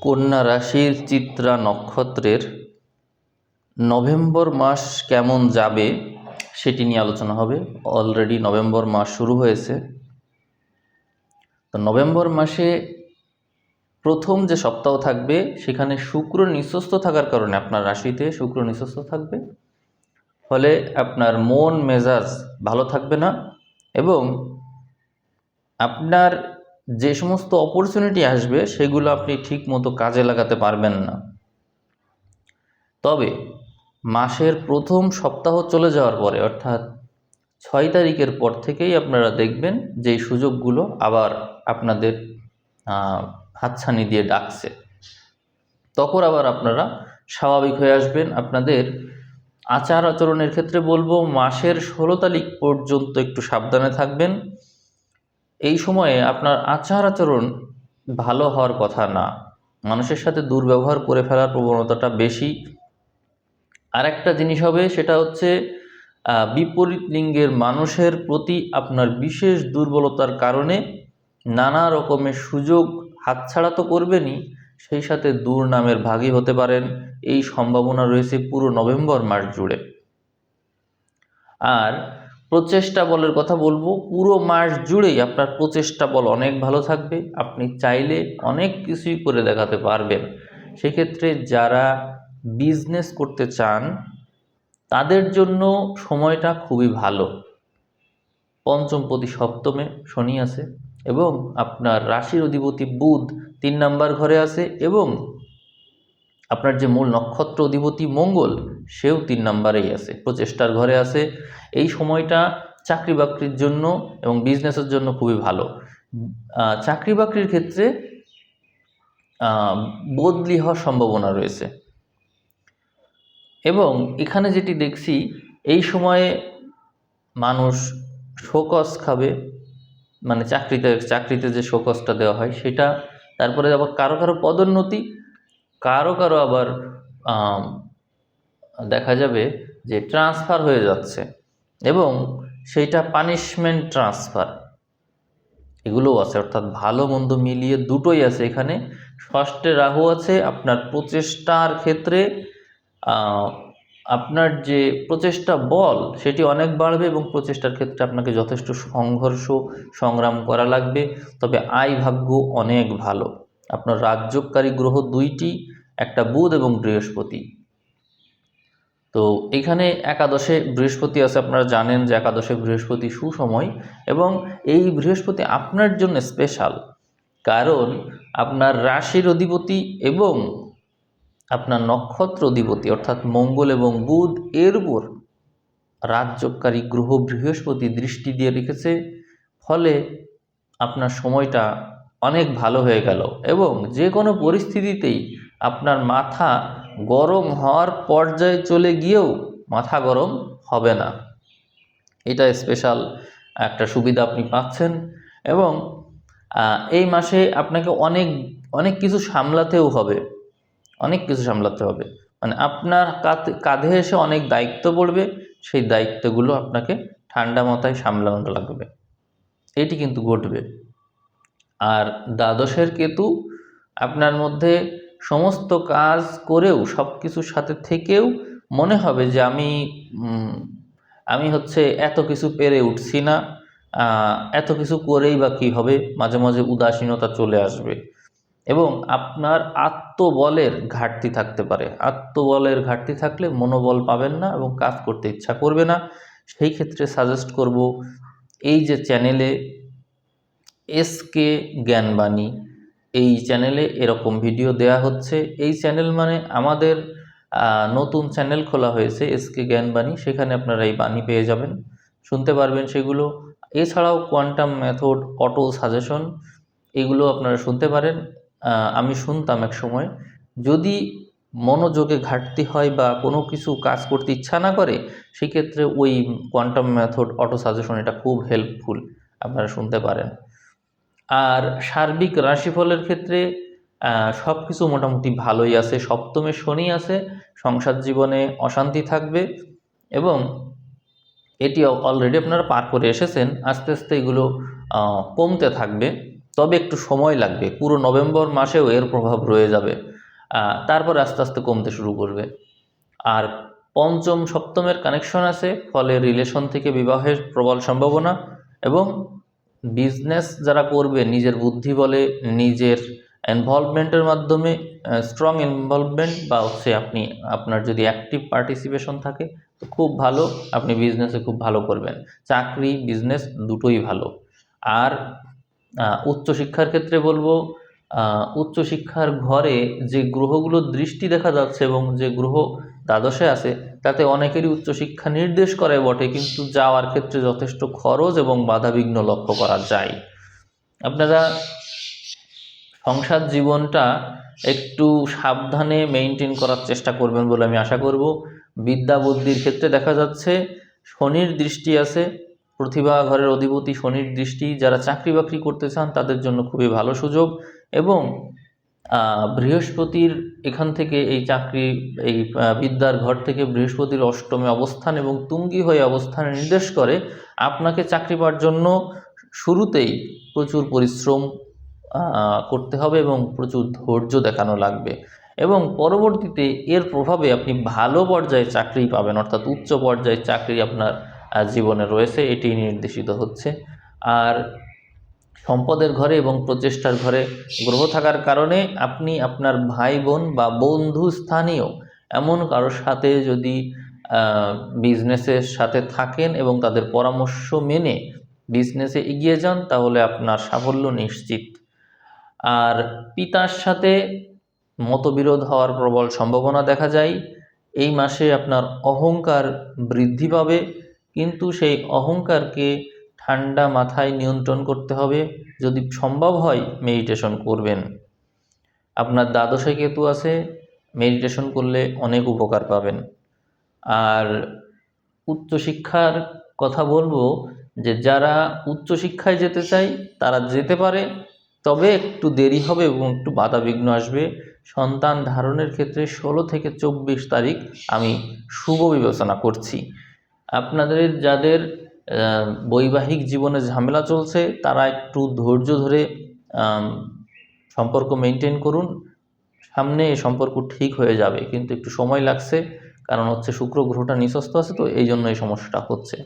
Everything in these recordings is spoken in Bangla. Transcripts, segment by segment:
কন্যা রাশির চিত্রা নক্ষত্রের নভেম্বর মাস কেমন যাবে সেটি নিয়ে আলোচনা হবে। অলরেডি নভেম্বর মাস শুরু হয়েছে। তো নভেম্বর মাসে প্রথম যে সপ্তাহ থাকবে, সেখানে শুক্র নিঃস্বস্ত থাকার কারণে আপনার রাশিতে শুক্র নিঃস্বস্ত থাকবে। ফলে আপনার মন, মেজাজ ভালো থাকবে না এবং আপনার যে সমস্ত অপরচুনিটি আসবে, সেগুলো আপনি ঠিক মতো কাজে লাগাতে পারবেন না। তবে মাসের প্রথম সপ্তাহ চলে যাওয়ার পরে, অর্থাৎ ছয় তারিখের পর থেকেই আপনারা দেখবেন যে সুযোগগুলো আবার আপনাদের হাতছানি দিয়ে ডাকছে। তখন আবার আপনারা স্বাভাবিক হয়ে আসবেন। আপনাদের আচার আচরণের ক্ষেত্রে বলব, মাসের ষোলো তারিখ পর্যন্ত একটু সাবধানে থাকবেন। এই সময়ে আপনার আচার আচরণ ভালো হওয়ার কথা না। মানুষের সাথে দুর্ব্যবহার করে ফেলার প্রবণতাটা বেশি। আর একটা জিনিস হবে, সেটা হচ্ছে বিপরীত লিঙ্গের মানুষের প্রতি আপনার বিশেষ দুর্বলতার কারণে নানা রকমের সুযোগ হাতছাড়া তো করবেনই, সেই সাথে দুর্নামের ভাগী হতে পারেন। এই সম্ভাবনা রয়েছে পুরো নভেম্বর মাস জুড়ে। আর প্রচেষ্টা বলের কথা বলব। পুরো মাস জুড়েই আপনার প্রচেষ্টা বল অনেক ভালো থাকবে। আপনি চাইলে অনেক কিছুই করে দেখাতে পারবেন। সেক্ষেত্রে যারা বিজনেস করতে চান, তাদের জন্য সময়টা খুবই ভালো। পঞ্চম প্রতি সপ্তমে শনি আছে এবং আপনার রাশির অধিপতি বুধ তিন নাম্বার ঘরে আছে এবং আপনার যে মূল নক্ষত্র অধিপতি মঙ্গল, সেও তিন নাম্বারেই আছে, প্রচেষ্টার ঘরে আছে। এই সময়টা চাকরি বাকরির জন্য এবং বিজনেসের জন্য খুবই ভালো। চাকরি বাকরির ক্ষেত্রে বদলি হওয়ার সম্ভাবনা রয়েছে। এবং এখানে যেটি দেখছি, এই সময়ে মানুষ শোকস খাবে মানে চাকরিতে চাকরিতে যে শোকসটা দেওয়া হয়, সেটা, তারপরে আবার কারও কারও পদোন্নতি কারও কারও আবার দেখা যাবে যে ট্রান্সফার হয়ে যাচ্ছে এবং সেইটা পানিশমেন্ট ট্রান্সফার এগুলোও আছে, অর্থাৎ ভালো মন্দ মিলিয়ে দুটোই আছে এখানে। ষষ্ঠে রাহু আছে, আপনার প্রচেষ্টার ক্ষেত্রে আপনার যে প্রচেষ্টা বল, সেটি অনেক বাড়বে এবং প্রচেষ্টার ক্ষেত্রে আপনাকে যথেষ্ট সংঘর্ষ, সংগ্রাম করা লাগবে। তবে আয় ভাগ্য অনেক ভালো। আপনার রাজ্যকারী গ্রহ দুইটি একটা বুধ এবং বৃহস্পতি। তো এখানে একাদশে বৃহস্পতি আছে, আপনারা জানেন যে একাদশে বৃহস্পতি সুসময় এবং এই বৃহস্পতি আপনার জন্য স্পেশাল কারণ আপনার রাশির অধিপতি এবং আপনার নক্ষত্র অধিপতি, অর্থাৎ মঙ্গল এবং বুধ, এর উপর রাজ্যকারী গ্রহ বৃহস্পতি দৃষ্টি দিয়ে রেখেছে, ফলে আপনার সময়টা অনেক ভালো হয়ে গেল এবং যে কোনো পরিস্থিতিতেই আপনার মাথা গরম হওয়ার পর্যায়ে চলে গিয়েও মাথা গরম হবে না। এটা স্পেশাল একটা সুবিধা আপনি পাচ্ছেন এবং এই মাসে আপনাকে অনেক অনেক কিছু সামলাতেও হবে। অনেক কিছু সামলাতে হবে। মানে আপনার কাঁধে এসে অনেক দায়িত্ব পড়বে, সেই দায়িত্বগুলো আপনাকে ঠান্ডা মাথায় সামলানো লাগবে। এটি কিন্তু ঘটবে। আর দ্বাদশের কেতু আপনার মধ্যে সমস্ত কাজ করেও সব কিছুর সাথে থেকেও মনে হবে যে আমি আমি হচ্ছে এত কিছু পেরে উঠছি না এত কিছু করেই বা কী হবে? মাঝে মাঝে উদাসীনতা চলে আসবে। এবং আপনার আত্মবলের ঘাটতি থাকতে পারে। আত্মবলের ঘাটতি থাকলে মনোবল পাবেন না এবং কাজ করতে ইচ্ছা করবে না। সেই ক্ষেত্রে সাজেস্ট করব, এই যে চ্যানেলে এসকে জ্ঞানবাণী এই চ্যানেলে এরকম ভিডিও দেয়া হচ্ছে। এই চ্যানেল মানে আমাদের নতুন চ্যানেল খোলা হয়েছে এসকে জ্ঞানবাণী সেখানে আপনারা এই বাণী পেয়ে যাবেন। শুনতে পারবেন সেগুলো। এছাড়াও কোয়ান্টাম মেথড অটো সাজেশন, এগুলো আপনারা শুনতে পারেন। আমি শুনতাম এক সময়। যদি মনোযোগে ঘাটতি হয় বা কোনো কিছু কাজ করতে ইচ্ছা না করে, সেক্ষেত্রে ওই কোয়ান্টাম মেথড অটো সাজেশন এটা খুব হেল্পফুল। আপনারা শুনতে পারেন। আর সার্বিক রাশিফলের ক্ষেত্রে সব কিছু মোটামুটি ভালোই আছে। সপ্তমে শনি আছে, সংসার জীবনে অশান্তি থাকবে এবং এটি অলরেডি আপনারা পার করে এসেছেন, আস্তে আস্তে এগুলো কমতে থাকবে। তবে একটু সময় লাগবে, পুরো নভেম্বর মাসেও এর প্রভাব রয়ে যাবে। তারপর আস্তে আস্তে কমতে শুরু করবে। আর পঞ্চম, সপ্তমের কানেকশন আছে, ফলে রিলেশন থেকে বিবাহের প্রবল সম্ভাবনা এবং বিজনেস যারা করবে, নিজের বুদ্ধি বলে, নিজের ইনভলভমেন্টের মাধ্যমে স্ট্রং ইনভলভমেন্ট বা হচ্ছে আপনি, আপনার যদি অ্যাক্টিভ পার্টিসিপেশন থাকে, তো খুব ভালো, আপনি বিজনেসে খুব ভালো করবেন। চাকরি বিজনেস দুটোই ভালো। আর উচ্চ উচ্চশিক্ষার ক্ষেত্রে বলব উচ্চশিক্ষার ঘরে যে গ্রহগুলোর দৃষ্টি দেখা যাচ্ছে এবং যে গ্রহ দ্বাদশে আছে, তাতে অনেকেরই উচ্চশিক্ষা নির্দেশ করে বটে, কিন্তু যাওয়ার ক্ষেত্রে যথেষ্ট খরচ এবং বাধাবিঘ্ন লক্ষ্য করা যায়। আপনারা সংসার জীবনটা একটু সাবধানে মেনটেন করার চেষ্টা করবেন বলে আমি আশা করব। বিদ্যা বুদ্ধির ক্ষেত্রে দেখা যাচ্ছে, শনির দৃষ্টি আছে, প্রতিভা ঘরের অধিপতি শনির দৃষ্টি, যারা চাকরি বাকরি করতে চান তাদের জন্য খুবই ভালো সুযোগ। এবং বৃহস্পতির এখান থেকে এই চাকরি, এই বিদ্যার ঘর থেকে বৃহস্পতির অষ্টমে অবস্থান এবং তুঙ্গি হয়ে অবস্থান নির্দেশ করে আপনাকে চাকরি পাওয়ার জন্য শুরুতেই প্রচুর পরিশ্রম করতে হবে এবং প্রচুর ধৈর্য দেখানো লাগবে। এবং পরবর্তীতে এর প্রভাবে আপনি ভালো পর্যায়ে চাকরি পাবেন, অর্থাৎ উচ্চ পর্যায়ে চাকরি আপনার জীবনে রয়েছে, এটি নির্দেশিত হচ্ছে। আর সম্পদের ঘরে এবং প্রচেষ্টার ঘরে গ্রহ থাকার কারণে আপনি আপনার ভাই বোন বা বন্ধু স্থানীয় এমন কারোর সাথে যদি বিজনেসের সাথে থাকেন এবং তাদের পরামর্শ মেনে বিজনেসে এগিয়ে যান, তাহলে আপনার সাফল্য নিশ্চিত। আর পিতার সাথে মতবিরোধ হওয়ার প্রবল সম্ভাবনা দেখা যায়। এই মাসে আপনার অহংকার বৃদ্ধি পাবে, কিন্তু সেই অহংকারকে ঠান্ডা মাথায় নিয়ন্ত্রণ করতে হবে। যদি সম্ভব হয় মেডিটেশন করবেন। আপনার দ্বাদশে কেতু আছে মেডিটেশন করলে অনেক উপকার পাবেন। আর উচ্চশিক্ষার কথা বলব যে, যারা উচ্চশিক্ষায় যেতে চায়, তারা যেতে পারে। তবে একটু দেরি হবে এবং একটু বাধাবিঘ্ন আসবে। সন্তান ধারণের ক্ষেত্রে ষোলো থেকে চব্বিশ তারিখ আমি শুভ বিবেচনা করছি। আপনাদের, যাদের বৈবাহিক জীবনে ঝামেলা চলছে, তারা একটু ধৈর্য ধরে সম্পর্ক মেনটেন করুন। সামনে এই সম্পর্ক ঠিক হয়ে যাবে, কিন্তু একটু সময় লাগছে, কারণ হচ্ছে শুক্র গ্রহটা নিঃস্বস্ত আছে তো, এই জন্য এই সমস্যাটা হচ্ছে।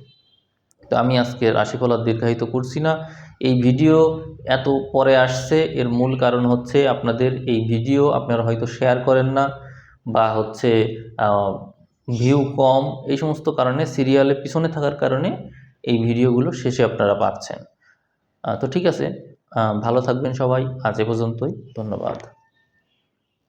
তো আমি আজকে রাশিফল দীর্ঘায়িত করছি না। এই ভিডিও এত পরে আসছে, এর মূল কারণ হচ্ছে আপনাদের এই ভিডিও আপনারা হয়তো শেয়ার করেন না, বা হচ্ছে ভিউ কম, এই সমস্ত কারণে সিরিয়ালে পিছনে থাকার কারণে এই ভিডিওগুলো শেষে আপনারা পাচ্ছেন। তো ঠিক আছে ভালো থাকবেন সবাই। আজ এ পর্যন্তই। ধন্যবাদ।